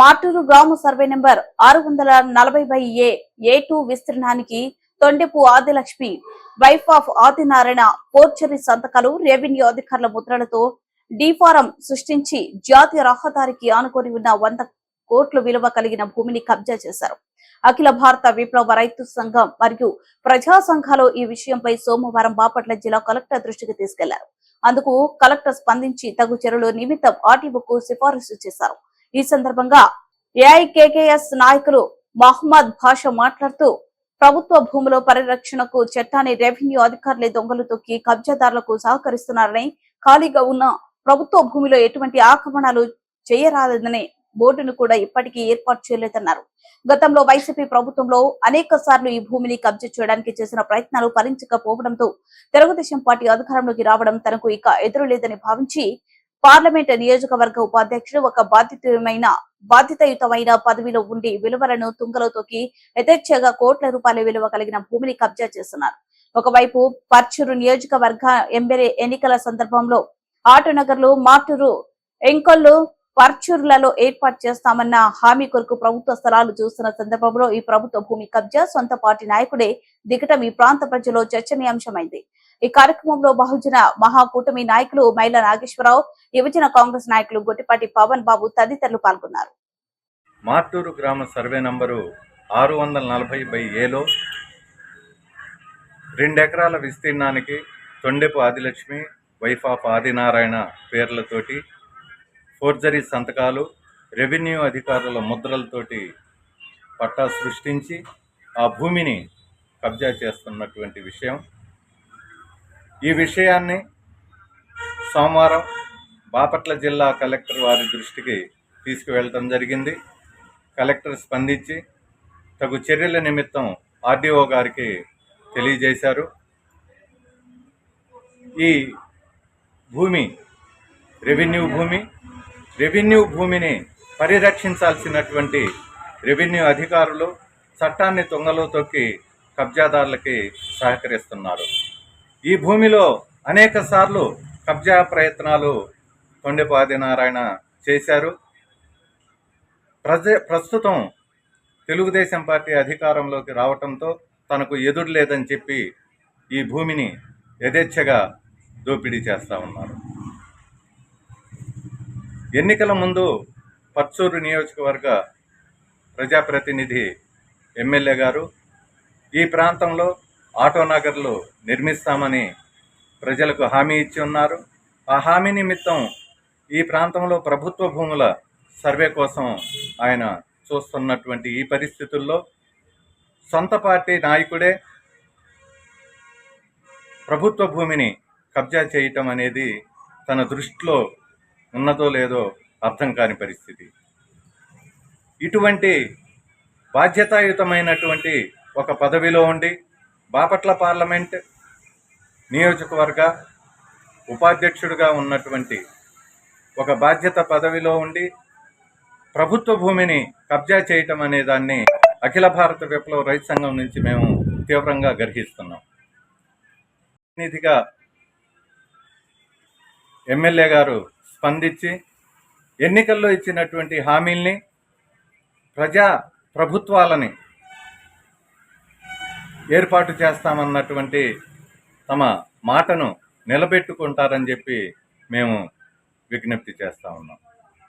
మార్టూరు గ్రామ survey number ఆరు వందల నలభై by A A two విస్తీర్ణానికి Tondepu Adilakshmi wife of Adinarayana forgery సంతకాలు రెవెన్యూ అధికారుల ముద్రలతో డిఫారం సృష్టించి జాతీయ రహదారికి ఆనుకొని ఉన్న వంద కోట్ల విలువ కలిగిన భూమిని కబ్జా చేశారు. అఖిల భారత విప్లవ రైతు సంఘం మరియు ప్రజా సంఘాలు ఈ విషయంపై సోమవారం బాపట్ల జిల్లా కలెక్టర్ దృష్టికి తీసుకెళ్ళారు. అందుకు కలెక్టర్ స్పందించి తగు చర్యలు నిమిత్తం ఆర్టీఓకు సిఫారసు చేశారు. ఈ సందర్భంగా ఏఐకేకేఎస్ నాయకులు మహమ్మద్ భాష మాట్లాడుతూ ప్రభుత్వ భూముల పరిరక్షణకు చట్టాన్ని రెవెన్యూ అధికారులే దొంగలు తొక్కి కబ్జాదారులకు సహకరిస్తున్నారని ఖాళీగా ఉన్న ప్రభుత్వ భూమిలో ఎటువంటి ఆక్రమణలు చేయరాదని బోర్డును కూడా ఇప్పటికీ ఏర్పాటు చేయలేదన్నారు. గతంలో వైసీపీ ప్రభుత్వంలో అనేక సార్లు ఈ భూమిని కబ్జా చేయడానికి చేసిన ప్రయత్నాలు ఫలించకపోవడంతో తెలుగుదేశం పార్టీ అధికారంలోకి రావడం తనకు ఇక ఎదురులేదని భావించి పార్లమెంట్ నియోజకవర్గ ఉపాధ్యక్షుడు ఒక బాధ్యతమైన బాధ్యతయుతమైన పదవిలో ఉండి విలువలను తుంగలో తొక్కి యథేచ్ఛగా కోట్ల రూపాయల విలువ కలిగిన భూమిని కబ్జా చేస్తున్నారు. ఒకవైపు పర్చూరు నియోజకవర్గ ఎమ్మెల్యే ఎన్నికల సందర్భంలో ఆటోనగర్లు మాటూరు ఎంకొల్లు పర్చూరులలో ఏర్పాటు చేస్తామన్న హామీ కొరకు ప్రభుత్వ స్థలాలు చూస్తున్న సందర్భంలో ఈ ప్రభుత్వ భూమి కబ్జా సొంత పార్టీ నాయకుడే దిగటం ఈ ప్రాంత ప్రజల్లో చర్చనీయాంశమైంది. ఈ కార్యక్రమంలో బహుజన మహాకూటమి నాయకులు మైల నాగేశ్వరరావు యువజన కాంగ్రెస్ నాయకులు గొట్టిపాటి పవన్ బాబు తదితరులు పాల్గొన్నారు. మార్టూరు గ్రామ సర్వే నంబరు ఆరు వందల నలభై బై ఏలో రెండెకరాల విస్తీర్ణానికి తొండెపు ఆదిలక్ష్మి వైఫ్ ఆఫ్ ఆదినారాయణ పేర్లతోటి ఫోర్జరీ సంతకాలు రెవెన్యూ అధికారుల ముద్రలతోటి పట్టా సృష్టించి ఆ భూమిని కబ్జా చేస్తున్నటువంటి విషయం. ఈ విషయాన్ని సోమవారం బాపట్ల జిల్లా కలెక్టర్ వారి దృష్టికి తీసుకువెళ్ళటం జరిగింది. కలెక్టర్ స్పందించి తగు చర్యల నిమిత్తం ఆర్డీఓ గారికి తెలియజేశారు. ఈ భూమి రెవెన్యూ భూమి రెవెన్యూ భూమిని పరిరక్షించాల్సినటువంటి రెవెన్యూ అధికారులు చట్టాన్ని తొంగలో తొక్కి కబ్జాదారులకి సహకరిస్తున్నారు. ఈ భూమిలో అనేక సార్లు కబ్జా ప్రయత్నాలు తొండెపు నారాయణ చేశారు. ప్రజ ప్రస్తుతం తెలుగుదేశం పార్టీ అధికారంలోకి రావటంతో తనకు ఎదురు లేదని చెప్పి ఈ భూమిని యథేచ్ఛగా దోపిడీ చేస్తూ ఉన్నారు. ఎన్నికల ముందు పర్చూరు నియోజకవర్గ ప్రజాప్రతినిధి ఎమ్మెల్యే గారు ఈ ప్రాంతంలో ఆటో నగర్లు నిర్మిస్తామని ప్రజలకు హామీ ఇచ్చి ఉన్నారు. ఆ హామీ నిమిత్తం ఈ ప్రాంతంలో ప్రభుత్వ భూముల సర్వే కోసం ఆయన చూస్తున్నటువంటి ఈ పరిస్థితుల్లో సొంత పార్టీ నాయకుడే ప్రభుత్వ భూమిని కబ్జా చేయటం అనేది తన దృష్టిలో ఉన్నదో లేదో అర్థం కాని పరిస్థితి. ఇటువంటి బాధ్యతాయుతమైనటువంటి ఒక పదవిలో ఉండి బాపట్ల పార్లమెంట్ నియోజకవర్గ ఉపాధ్యక్షుడిగా ఉన్నటువంటి ఒక బాధ్యత పదవిలో ఉండి ప్రభుత్వ భూమిని కబ్జా చేయటం అనే దాన్ని అఖిల భారత విప్లవ రైతు సంఘం నుంచి మేము తీవ్రంగా గర్హిస్తున్నాం. ప్రతినిధిగా ఎమ్మెల్యే గారు స్పందించి ఎన్నికల్లో ఇచ్చినటువంటి హామీల్ని ప్రజా ప్రభుత్వాలని ఏర్పాటు చేస్తామన్నటువంటి తమ మాటను నిలబెట్టుకుంటారని చెప్పి మేము విజ్ఞప్తి చేస్తా ఉన్నాం.